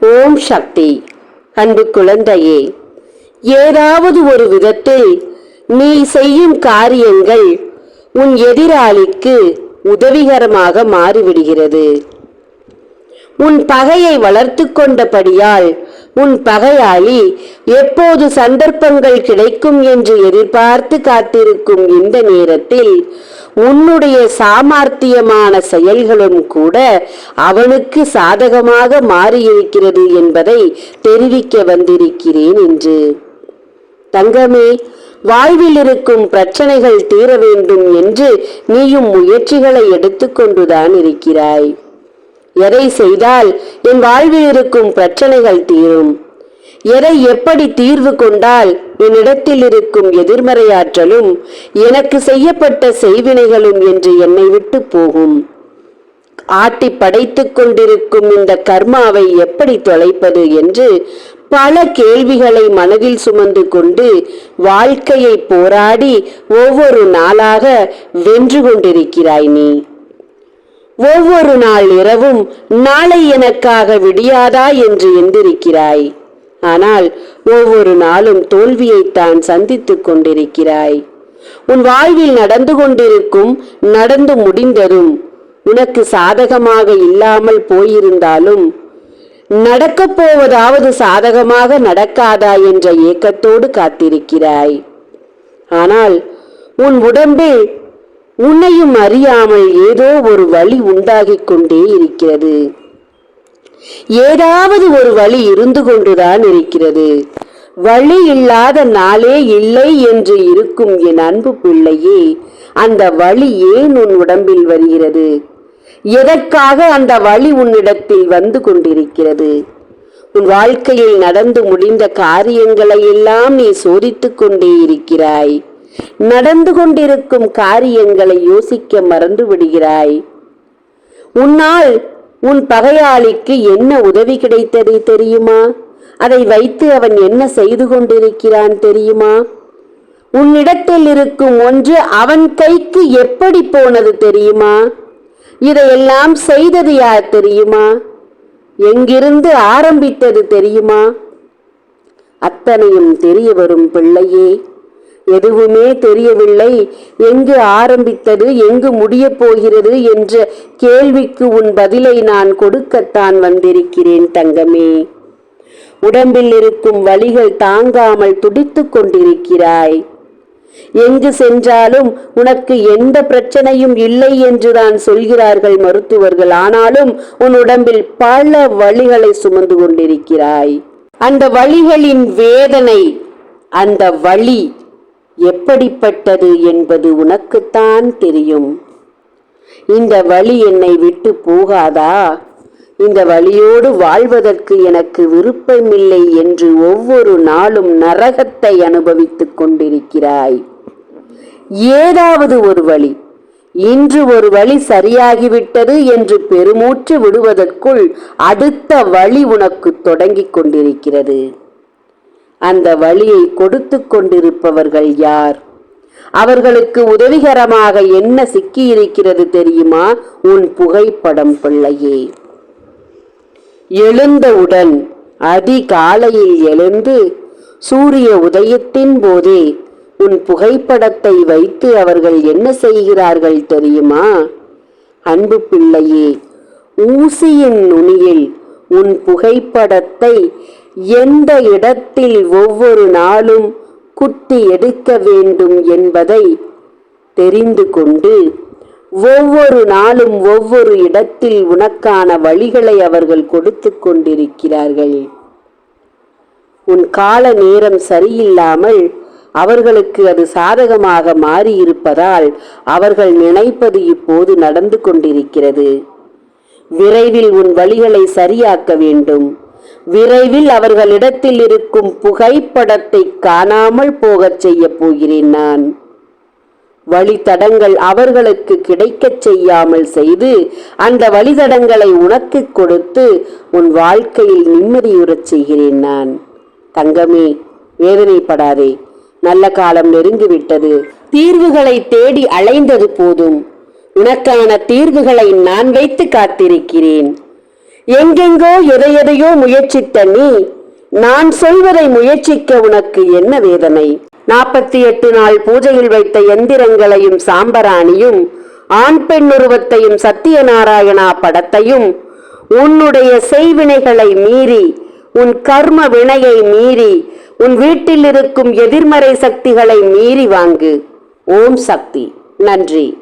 ஓம் சக்தி. அன்பு குழந்தையே ஏதாவது ஒரு விதத்தில் நீ செய்யும் காரியங்கள் உன் எதிராளிக்கு உதவிகரமாக மாறிவிடுகிறது. உன் பகையை வளர்த்து கொண்டபடியால் உன் பகையாளி எப்போது சந்தர்ப்பங்கள் கிடைக்கும் என்று எதிர்பார்த்து காத்திருக்கும் இந்த நேரத்தில் உன்னுடைய சாமர்த்தியமான செயல்களும் கூட அவனுக்கு சாதகமாக மாறியிருக்கிறது என்பதை தெரிவிக்க வந்திருக்கிறேன் என்று தங்கமே வாழ்வில் இருக்கும் பிரச்சனைகள் தீர வேண்டும் என்று நீயும் முயற்சிகளை எடுத்துக்கொண்டுதான் இருக்கிறாய். எதை செய்தால் என் வாழ்வில் இருக்கும் பிரச்சனைகள் தீரும்? எதை எப்படி தீர்வு கொண்டால் என்னிடத்தில் இருக்கும் எதிர்மறையாற்றலும் எனக்கு செய்யப்பட்ட செய்வினைகளும் என்று என்னை விட்டு போகும். ஆட்டி படைத்துக் கொண்டிருக்கும் இந்த கர்மாவை எப்படி தொலைப்பது என்று பல கேள்விகளை மனதில் சுமந்து கொண்டு வாழ்க்கையை போராடி ஒவ்வொரு நாளாக வென்று கொண்டிருக்கிறாய் நீ. ஒவ்வொரு நாள் இரவும் நாளை எனக்காக விடியாதா என்று எந்திருக்கிறாய். ஆனால் ஒவ்வொரு நாளும் தோல்வியைத்தான் சந்தித்துக் கொண்டிருக்கிறாய். உன் வாழ்வில் நடந்து கொண்டிருக்கும் நடந்து முடிந்ததும் உனக்கு சாதகமாக இல்லாமல் போயிருந்தாலும் நடக்கப் போவதாவது சாதகமாக நடக்காதா என்ற ஏக்கத்தோடு காத்திருக்கிறாய். ஆனால் உன் உடம்பில் உன்னையும் அறியாமல் ஏதோ ஒரு வழி உண்டாகிக் கொண்டே இருக்கிறது. ஏதாவது ஒரு வழி இருந்து கொண்டுதான் இருக்கிறது. வழி இல்லாத நாளே இல்லை என்று இருக்கும் என் அன்பு பிள்ளையே அந்த வழி ஏன் உன் உடம்பில் வருகிறது? எதற்காக அந்த வழி உன்னிடத்தில் வந்து கொண்டிருக்கிறது? உன் வாழ்க்கையில் நடந்து முடிந்த காரியங்களை எல்லாம் நீ சோதித்துக் கொண்டே இருக்கிறாய். நடந்து கொண்டிருக்கும் காரியங்களை யோசிக்க மறந்து விடுகிறாய். உன்னால் உன் பகையாளிக்கு என்ன உதவி கிடைத்தது தெரியுமா? அதை வைத்து அவன் என்ன செய்து கொண்டிருக்கிறான் தெரியுமா? உன்னிடத்தில் இருக்கும் ஒன்று அவன் கைக்கு எப்படி போனது தெரியுமா? இதையெல்லாம் செய்தது யார் தெரியுமா? எங்கிருந்து ஆரம்பித்தது தெரியுமா? அத்தனையும் தெரிய வரும் பிள்ளையே. எதுவுமே தெரியவில்லை. எங்கு ஆரம்பித்தது எங்கு முடியப் போகிறது என்ற கேள்விக்கு உன் பதிலை நான் கொடுக்கத்தான் வந்திருக்கிறேன் தங்கமே. உடம்பில் இருக்கும் வழிகள் தாங்காமல் துடித்துக் கொண்டிருக்கிறாய். எங்கு சென்றாலும் உனக்கு எந்த பிரச்சனையும் இல்லை என்றுதான் சொல்கிறார்கள் மருத்துவர்கள். ஆனாலும் உன் உடம்பில் பல வழிகளை சுமந்து கொண்டிருக்கிறாய். அந்த வழிகளின் வேதனை அந்த வழி எப்படிப்பட்டது என்பது உனக்குத்தான் தெரியும். இந்த வழி என்னை விட்டு போகாதா? இந்த வழியோடு வாழ்வதற்கு எனக்கு விருப்பமில்லை என்று ஒவ்வொரு நாளும் நரகத்தை அனுபவித்துக் கொண்டிருக்கிறாய். ஏதாவது ஒரு வழி. இன்று ஒரு வழி சரியாகிவிட்டது என்று பெருமூச்சு விடுவதற்குள் அடுத்த வழி உனக்கு தொடங்கிக் கொண்டிருக்கிறது. அந்த வழியை கொடுத்து கொண்டிருப்பவர்கள் யார்? அவர்களுக்கு உதவிகரமாக என்ன சிக்கியிருக்கிறது தெரியுமா? உன் புகைப்படம் பிள்ளையே. எழுந்தவுடன் அதிகாலையில் எழுந்து சூரிய உதயத்தின் போதே உன் புகைப்படத்தை வைத்து அவர்கள் என்ன செய்கிறார்கள் தெரியுமா? அன்பு பிள்ளையே ஊசியின் நுனியில் உன் புகைப்படத்தை எந்த இடத்தில் ஒவ்வொரு நாளும் குட்டி எடுக்க வேண்டும் என்பதை தெரிந்து கொண்டு ஒவ்வொரு நாளும் ஒவ்வொரு இடத்தில் உனக்கான வழிகளை அவர்கள் கொடுத்து கொண்டிருக்கிறார்கள். உன் கால நேரம் சரியில்லாமல் அவர்களுக்கு அது சாதகமாக மாறியிருப்பதால் அவர்கள் நினைப்பது இப்போது நடந்து கொண்டிருக்கிறது. விரைவில் உன் வழிகளை சரியாக்க வேண்டும். விரைவில் அவர்களிடத்தில் இருக்கும் புகைப்படத்தை காணாமல் போகச் செய்ய போகிறேன் நான். வழித்தடங்கள் அவர்களுக்கு கிடைக்கச் செய்யாமல் செய்து அந்த வழித்தடங்களை உனக்கு கொடுத்து உன் வாழ்க்கையில் நிம்மதியுறச் செய்கிறேன் நான். தங்கமே வேதனைப்படாதே. நல்ல காலம் நெருங்கிவிட்டது. தீர்வுகளை தேடி அலைந்தது போதும். உனக்கான தீர்வுகளை நான் வைத்து காத்திருக்கிறேன். எங்கெங்கோ எதையெதையோ முயற்சித்த நீ நான் சொல்வதை முயற்சிக்க உனக்கு என்ன வேதனை? நாற்பத்தி எட்டு நாள் பூஜையில் வைத்த எந்திரங்களையும் சாம்பராணியும் ஆண் பெண் உருவத்தையும் சத்தியநாராயணா படத்தையும் உன்னுடைய செய்வினைகளை மீறி உன் கர்ம வினையை மீறி உன் வீட்டில் இருக்கும் எதிர்மறை சக்திகளை மீறி வாங்கு. ஓம் சக்தி. நன்றி.